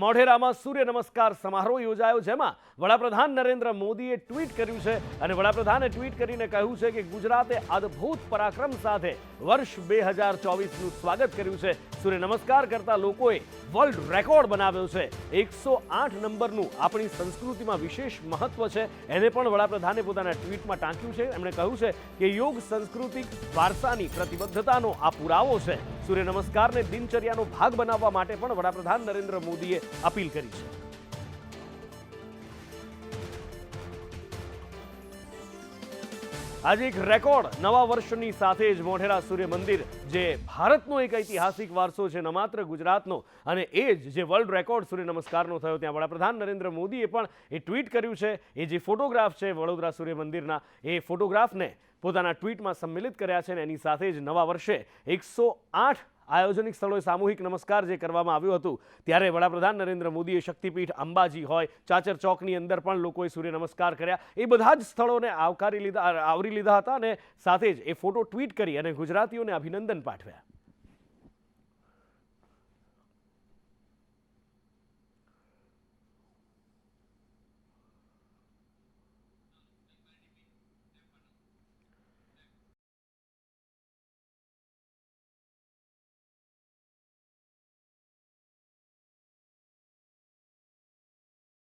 મોઢેરામાં સૂર્ય નમસ્કાર સમારોહ યોજાયો જેમાં વડાપ્રધાન નરેન્દ્ર મોદીએ ટ્વીટ કર્યું છે અને વડાપ્રધાને ટ્વીટ કરીને કહ્યું છે કે ગુજરાતે અદ્ભુત પરાક્રમ સાથે વર્ષ બે હજાર ચોવીસનું સ્વાગત કર્યું છે. સૂર્ય નમસ્કાર કરતા લોકોએ વર્લ્ડ રેકોર્ડ બનાવ્યો છે. એકસો આઠ નંબરનું આપણી સંસ્કૃતિમાં વિશેષ મહત્વ છે. એને પણ વડાપ્રધાને પોતાના ટ્વીટમાં ટાંક્યું છે. એમણે કહ્યું છે કે યોગ સાંસ્કૃતિક વારસાની પ્રતિબદ્ધતાનો આ પુરાવો છે. સૂર્ય નમસ્કારને દિનચર્યાનો ભાગ બનાવવા માટે પણ વડાપ્રધાન નરેન્દ્ર મોદીએ અપીલ કરી છે. આજે એક રેકોર્ડ નવા વર્ષની સાથે જ મોઢેરા સૂર્ય મંદિર, જે ભારતનો એક ઐતિહાસિક વારસો છે, ન માત્ર ગુજરાતનો. અને એ જ જે વર્લ્ડ રેકોર્ડ સૂર્ય નમસ્કારનો થયો, ત્યાં વડાપ્રધાન નરેન્દ્ર મોદીએ પણ એ ટ્વીટ કર્યું છે. એ જે ફોટોગ્રાફ છે વડોદરા સૂર્ય મંદિરના, એ ફોટોગ્રાફને પોતાના ટ્વીટમાં સંમેલિત કર્યા છે અને એની સાથે જ નવા વર્ષે એકસો આઠ આયોજનિક સ્થળોએ સામૂહિક નમસ્કાર જે કરવામાં આવ્યું હતું. ત્યારે વડાપ્રધાન નરેન્દ્ર મોદીએ શક્તિપીઠ અંબાજી હોય, ચાચર ચોકની અંદર પણ લોકોએ સૂર્ય નમસ્કાર કર્યા. એ બધા જ સ્થળોને આવકારી લીધા, આવરી લીધા હતા અને સાથે જ એ ફોટો ટ્વીટ કરી અને ગુજરાતીઓને અભિનંદન પાઠવ્યા.